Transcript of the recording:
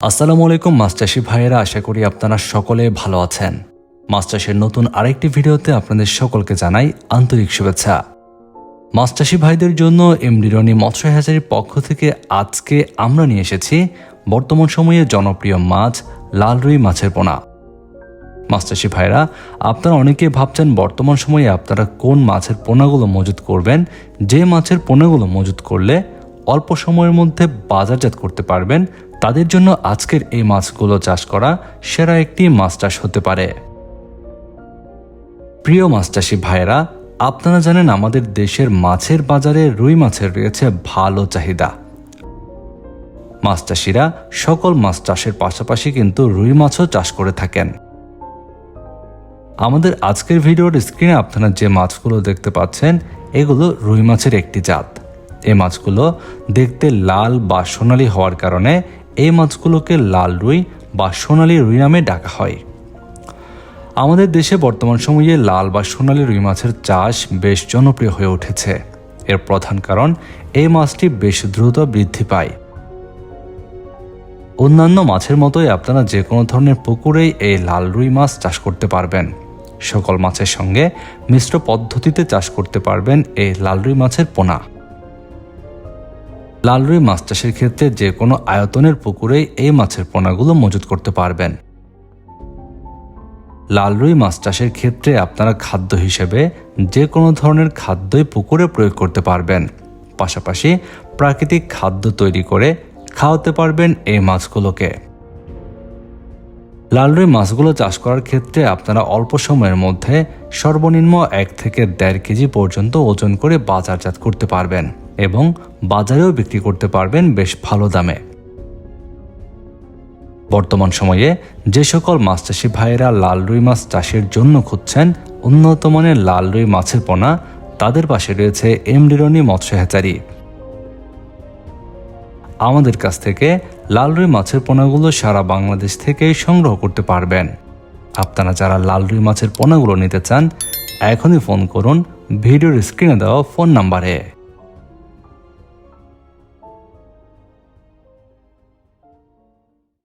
আসসালামু আলাইকুম মাছ ভাইয়েরা। আশা করি আপনারা সকলে ভালো আছেন। মাছ নতুন আরেকটি ভিডিওতে আপনাদের সকলকে জানাই আন্তরিক শুভেচ্ছা। মাছ ভাইদের জন্য এমডি রনি মৎস্য হ্যাচারির পক্ষ থেকে আজকে আমরা নিয়ে এসেছি বর্তমান সময়ে জনপ্রিয় মাছ লাল রুই মাছের পোনা। চাষি ভাইরা, আপনারা অনেকে ভাবছেন বর্তমান সময়ে আপনারা কোন মাছের পোনাগুলো মজুত করবেন? যে মাছের পোনাগুলো মজুত করলে অল্প সময়ের মধ্যে বাজারজাত করতে পারবেন তাদের জন্য আজকের এই মাছগুলো চাষ করা সেরা একটি মাছ চাষ হতে পারে। প্রিয় মাছ চাষি ভাইয়েরা, আপনারা জানেন আমাদের দেশের মাছের বাজারে রুই মাছের রয়েছে ভালো চাহিদা। মাছ চাষিরা সকল মাছ চাষের পাশাপাশি কিন্তু রুই মাছও চাষ করে থাকেন। আমাদের আজকের ভিডিওর স্ক্রিনে আপনারা যে মাছগুলো দেখতে পাচ্ছেন, এগুলো রুই মাছের একটি জাত। এই মাছগুলো দেখতে লাল বা সোনালি হওয়ার কারণে এই মাছগুলোকে লাল রুই বা সোনালি রুই নামে ডাকা হয়। আমাদের দেশে বর্তমান সময়ে লাল বা সোনালি রুই মাছের চাষ বেশ জনপ্রিয় হয়ে উঠেছে। এর প্রধান কারণ, এই মাছটি বেশ দ্রুত বৃদ্ধি পায়। অন্যান্য মাছের মতোই আপনারা যে কোনো ধরনের পুকুরেই এই লাল রুই মাছ চাষ করতে পারবেন। সকল মাছের সঙ্গে মিশ্র পদ্ধতিতে চাষ করতে পারবেন এই লাল রুই মাছের পোনা। লাল রুই মাছ চাষের ক্ষেত্রে যে কোনো আয়তনের পুকুরেই এই মাছের পোনাগুলো মজুত করতে পারবেন। লাল রুই মাছ চাষের ক্ষেত্রে আপনারা খাদ্য হিসেবে যে কোনো ধরনের খাদ্যই পুকুরে প্রয়োগ করতে পারবেন। পাশাপাশি প্রাকৃতিক খাদ্য তৈরি করে খাওয়াতে পারবেন এই মাছগুলোকে। লাল রুই মাছগুলো চাষ করার ক্ষেত্রে আপনারা অল্প সময়ের মধ্যে সর্বনিম্ন এক থেকে দেড় কেজি পর্যন্ত ওজন করে বাজারজাত করতে পারবেন এবং বাজারেও বিক্রি করতে পারবেন বেশ ভালো দামে। বর্তমান সময়ে যে সকল মাছ চাষি ভাইয়েরা লাল রুই মাছ চাষের জন্য খুঁজছেন, উন্নত মানের লাল রুই মাছের পোনা, তাদের পাশে রয়েছে এমডিরনি মৎস্য হ্যাচারি। আমাদের কাছ থেকে লাল রুই মাছের পোনাগুলো সারা বাংলাদেশ থেকে সংগ্রহ করতে পারবেন। আপনারা যারা লাল রুই মাছের পোনাগুলো নিতে চান, এখনই ফোন করুন, ভিডিওর স্ক্রিনে দেওয়া ফোন নাম্বারে।